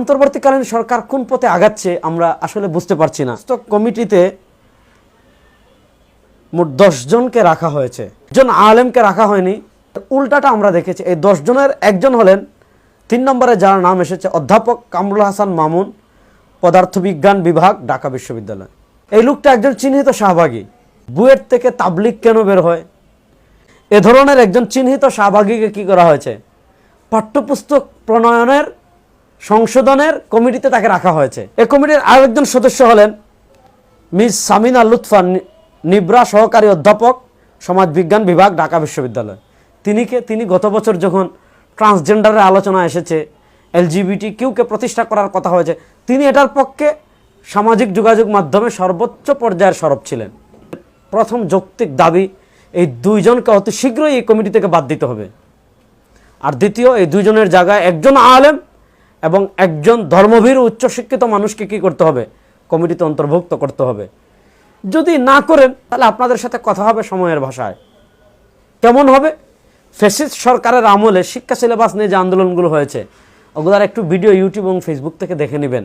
অন্তর্বর্তীকালীন সরকার কোন পথে আগাচ্ছে আমরা আসলে বুঝতে পারছি না। তো কমিটিতে মোট জনকে রাখা হয়েছে। একজন আলেমকে রাখা হয়নি। উল্টাটা আমরা দেখেছি। এই দশ জনের একজন হলেন, তিন নম্বরে যার নাম এসেছে অধ্যাপক কামরুল হাসান মামুন, পদার্থবিজ্ঞান বিভাগ, ঢাকা বিশ্ববিদ্যালয়। এই লোকটা একজন চিহ্নিত শাহবাগী। বুয়েট থেকে তাবলিক কেন বের হয়? এ ধরনের একজন চিহ্নিত শাহবাগীকে কি করা হয়েছে? পাঠ্যপুস্তক প্রণয়নের সংশোধনের কমিটিতে তাকে রাখা হয়েছে। এ কমিটির আরেকজন সদস্য হলেন মিস সামিনা লুৎফা নিব্রা সহকারী অধ্যাপক, সমাজবিজ্ঞান বিভাগ, ঢাকা বিশ্ববিদ্যালয়। তিনি কে, তিনি গত বছর যখন ট্রান্সজেন্ডারের আলোচনা এসেছে এলজিবিটি কিউকে প্রতিষ্ঠা করার কথা হয়েছে, তিনি এটার পক্ষে সামাজিক যোগাযোগ মাধ্যমে সর্বোচ্চ পর্যায়ের সরব ছিলেন। প্রথম যৌক্তিক দাবি, এই দুইজনকে অতি শীঘ্রই এই কমিটি থেকে বাদ দিতে হবে। আর দ্বিতীয়, এই দুইজনের জায়গায় একজন আলেম এবং একজন ধর্মভীর উচ্চশিক্ষিত মানুষকে কি করতে হবে? কমিটিতে অন্তর্ভুক্ত করতে হবে। যদি না করেন, তাহলে আপনাদের সাথে কথা হবে সময়ের ভাষায়। কেমন হবে? ফেসিস সরকারের আমলে শিক্ষা সিলেবাস নিয়ে যে আন্দোলনগুলো হয়েছে, ওগুলার একটু ভিডিও ইউটিউব এবং ফেসবুক থেকে দেখে নেবেন।